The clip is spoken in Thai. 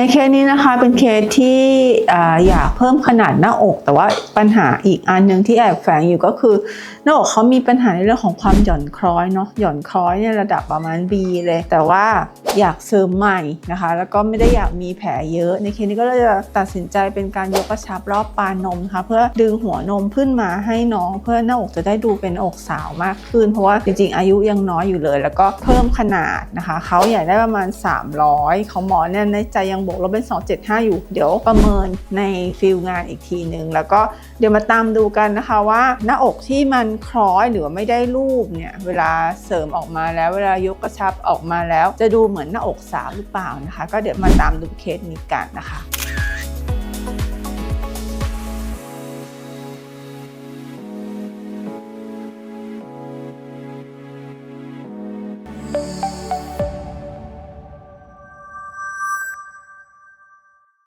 ในเคสนี้นะคะเป็นเคสที่อยากเพิ่มขนาดหน้าอก แต่ว่าปัญหาอีกอันหนึ่งที่แอบแฝงอยู่ก็คือ หน้าอกเขามีปัญหาในเรื่องของความหย่อนคล้อยเนาะหย่อนคล้อยเนี่ยระดับประมาณ B เลย แต่ว่าอยากเสริมใหม่นะคะ แล้วก็ไม่ได้อยากมีแผลเยอะในเคสนี้ก็เลยจะตัดสินใจเป็นการยกกระชับรอบปานมนะคะเพื่อดึงหัวนมขึ้นมาให้น้อง เพื่อหน้าอกจะได้ดูเป็นอกสาวมากขึ้น เพราะว่าจริงๆอายุยังน้อยอยู่เลย แล้วก็เพิ่มขนาดนะคะเขาอยากได้ประมาณ 300เขาหมอเนี่ยในใจยังบวกลบเป็น 275 อยู่ เดี๋ยวประเมินในฟิลงานอีกทีหนึ่งแล้วก็เดี๋ยวมาตามดูกันนะคะว่า หน้าอกที่มันคล้อยหรือไม่ได้รูปเนี่ยเวลาเสริมออกมาแล้วเวลายกกระชับออกมาแล้ว จะดูเหมือนหน้าอกสาวหรือเปล่านะคะ ก็เดี๋ยวมาตามดูเคสนี้กันนะคะ